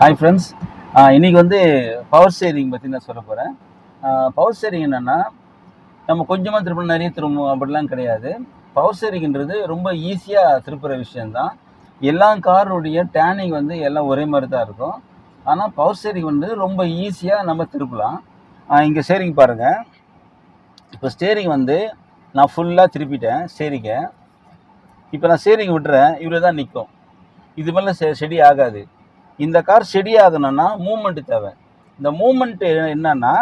Hi friends இன்னைக்கு வந்து power steering பற்றி நான் சொல்ல போகிறேன் பவர் ஸ்டேரிங் என்னென்னா நம்ம கொஞ்சமாக திரும்ப நிறைய திரும்பும் அப்படிலாம் கிடையாது. பவர் ஸ்டேரிங்ன்றது ரொம்ப ஈஸியாக திருப்புற விஷயந்தான் எல்லா காருடைய டேனிங் வந்து எல்லாம் ஒரே மாதிரி தான் இருக்கும். ஆனால் பவர் ஸ்டேரிங் வந்து ரொம்ப ஈஸியாக நம்ம திருப்பலாம். இங்கே ஸ்டேரிங் பாருங்கள் இப்போ ஸ்டேரிங் வந்து நான் ஃபுல்லாக திருப்பிட்டேன் ஸ்டேரிங்கை இப்போ நான் ஸ்டேரிங் விட்டுறேன் இவ்வளோ தான் நிற்கும் இது மேலே செடி ஆகாது. இந்த கார் ஸ்டெடி ஆகணும்னா மூமெண்ட் தேவை. இந்த மூமெண்ட் என்னன்னா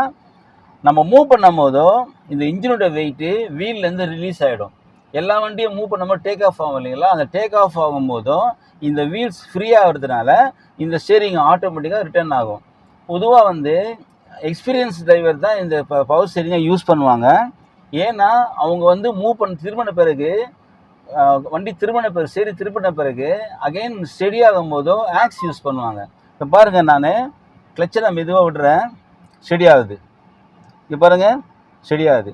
நம்ம மூவ் பண்ணும் போதோ இந்த இன்ஜினோட வெயிட்டு வீல்லேருந்து ரிலீஸ் ஆகிடும் எல்லா வண்டியும் மூவ் பண்ணும்போது டேக் ஆஃப் ஆகும் இல்லைங்களா? அந்த டேக் ஆஃப் ஆகும்போதும் இந்த வீல்ஸ் ஃப்ரீ ஆகிறதுனால இந்த ஸ்டேரிங் ஆட்டோமேட்டிக்காக ரிட்டர்ன் ஆகும். பொதுவாக வந்து எக்ஸ்பீரியன்ஸ் டிரைவர் தான் இந்த பவர் ஸ்டேரிங்கை யூஸ் பண்ணுவாங்க. ஏன்னா அவங்க வந்து மூவ் பண்ண திரும்பின பிறகு வண்டி திரும்பின பிறகு சரி திருப்பின பிறகு அகைன் ஸ்டெடி ஆகும் போதும் ஆக்ஸ் யூஸ் பண்ணுவாங்க. இப்போ பாருங்கள் நான் கிளச்சை நான் மெதுவாக விடுறேன் ஸ்டெடி ஆகுது. இப்போ பாருங்கள் ஸ்டெடி ஆகுது.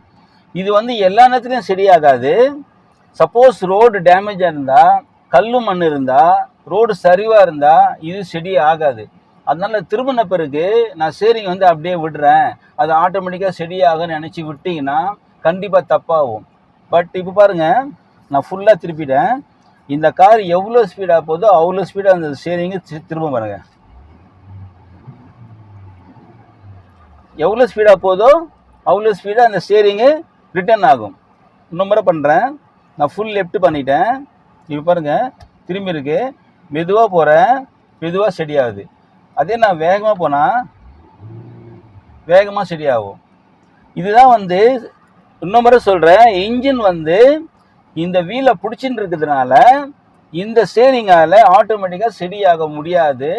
இது வந்து எல்லா நேரத்துலையும் ஸ்டெடி ஆகாது. சப்போஸ் ரோடு டேமேஜாக இருந்தால் கல் மண் இருந்தால் ரோடு சரிவாக இருந்தால் இது ஸ்டெடி ஆகாது. அதனால் திரும்பின பிறகு நான் சேரிங் வந்து அப்படியே விடுறேன். அது ஆட்டோமேட்டிக்காக ஸ்டெடி ஆகும்னு நினச்சி விட்டிங்கன்னா கண்டிப்பாக தப்பாகும். பட் இப்போ பாருங்கள் நான் ஃபுல்லாக திருப்பிட்டேன். இந்த கார் எவ்வளோ ஸ்பீடாக போதோ அவ்வளோ ஸ்பீடாக அந்த ஸ்டேரிங்கு திரும்ப பாருங்க. எவ்வளோ ஸ்பீடாக போதோ அவ்வளோ ஸ்பீடாக அந்த ஸ்டேரிங்கு ரிட்டர்ன் ஆகும். இன்னும் முறை பண்ணுறேன் நான் ஃபுல் லெஃப்ட் பண்ணிட்டேன். இப்போ பாருங்கள் திரும்பி இருக்கு. மெதுவாக போகிறேன் மெதுவாக ஸ்டெடி ஆகுது. அதே நான் வேகமாக போனால் வேகமாக ஸ்டெடி ஆகும். இதுதான் வந்து இன்னும் முறை சொல்கிறேன் இன்ஜின் வந்து இந்த வீலை பிடிச்சின்னு இருக்கிறதுனால இந்த ஸ்டேரிங்கால் ஆட்டோமேட்டிக்காக செடியாக ஆக முடியாது.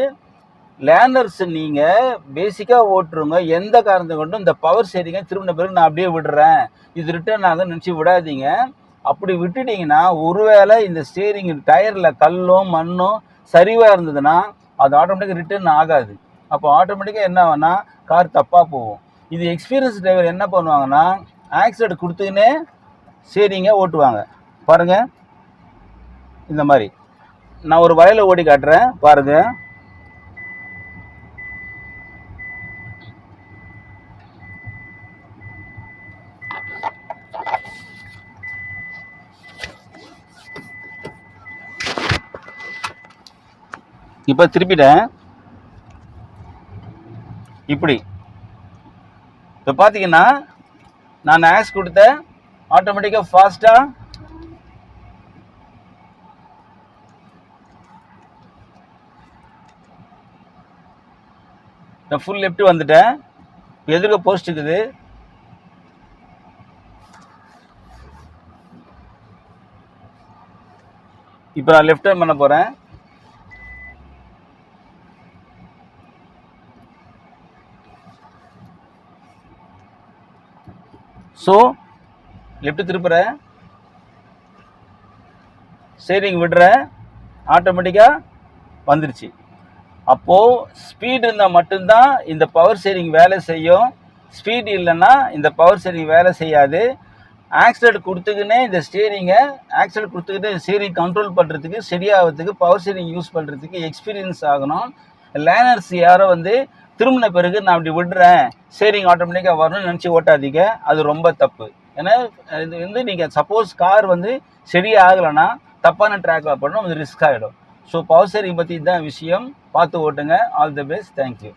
லேண்டர்ஸ் நீங்கள் பேசிக்காக ஓட்டுருங்க. எந்த காரணத்தை கொண்டும் இந்த பவர் ஸ்டேரிங்கை திரும்பின பிறகு நான் அப்படியே விடுறேன். இது ரிட்டர்ன் ஆகுதுன்னு நினச்சி விடாதீங்க. அப்படி விட்டுட்டிங்கன்னா ஒருவேளை இந்த ஸ்டேரிங் டயரில் கல்லும் மண்ணும் சரிவாக இருந்ததுன்னா அது ஆட்டோமேட்டிக்காக ரிட்டர்ன் ஆகாது. அப்போ ஆட்டோமேட்டிக்காக என்ன ஆகும்னா கார் தப்பாக போகும். இது எக்ஸ்பீரியன்ஸ் டிரைவர் என்ன பண்ணுவாங்கன்னா ஆக்சிடென்ட் கொடுத்துக்கினே ஸ்டேரிங்கை ஓட்டுவாங்க. பாருங்க. இந்த மாதிரி. நான் ஒரு வயலை ஓடி காட்டுறேன். பாருங்க. இப்போ திருப்பிட்டேன். இப்படி. இப்போ பார்த்தீங்கன்னா நான் ஆக்ஸ் கொடுத்த ஆட்டோமேட்டிக்காக ஃபாஸ்ட்டாக நான் ஃபுல் லெஃப்ட் வந்துட்டேன். எதிர்க்க போஸ்ட் இருக்குது. இப்போ நான் லெஃப்ட் டர்ன் பண்ண போகிறேன் ஸோ லெஃப்ட் திருப்புறேன் ஸ்டேரிங் விடுறேன் ஆட்டோமேட்டிக்காக வந்துருச்சு. அப்போது ஸ்பீடு இருந்தால் மட்டும்தான் இந்த பவர் ஸ்டேரிங் வேலை செய்யும். ஸ்பீடு இல்லைன்னா இந்த பவர் ஸ்டேரிங் வேலை செய்யாது. ஆக்சிடென்ட் கொடுத்துக்கினே இந்த ஸ்டேரிங்கை ஆக்சிடென்ட் கொடுத்துக்கிட்டு ஸ்டேரிங் கண்ட்ரோல் பண்ணுறதுக்கு சரியாகிறதுக்கு பவர் ஸ்டேரிங் யூஸ் பண்ணுறதுக்கு எக்ஸ்பீரியன்ஸ் ஆகணும். லேனர்ஸ் யாரோ வந்து திரும்பின பிறகு நான் அப்படி விடுறேன். ஸ்டேரிங் ஆட்டோமேட்டிக்காக வரணும்னு நினச்சி ஓட்டாதீங்க. அது ரொம்ப தப்பு. ஏன்னா இது வந்து நீங்கள் சப்போஸ் கார் வந்து சரியாகலைன்னா தப்பான ட்ராக்கில் பண்ணணும் அது ரிஸ்க் ஆகிடும் ஸோ பவர் பற்றி தான் விஷயம். பார்த்து ஓட்டுங்க. All the best thank you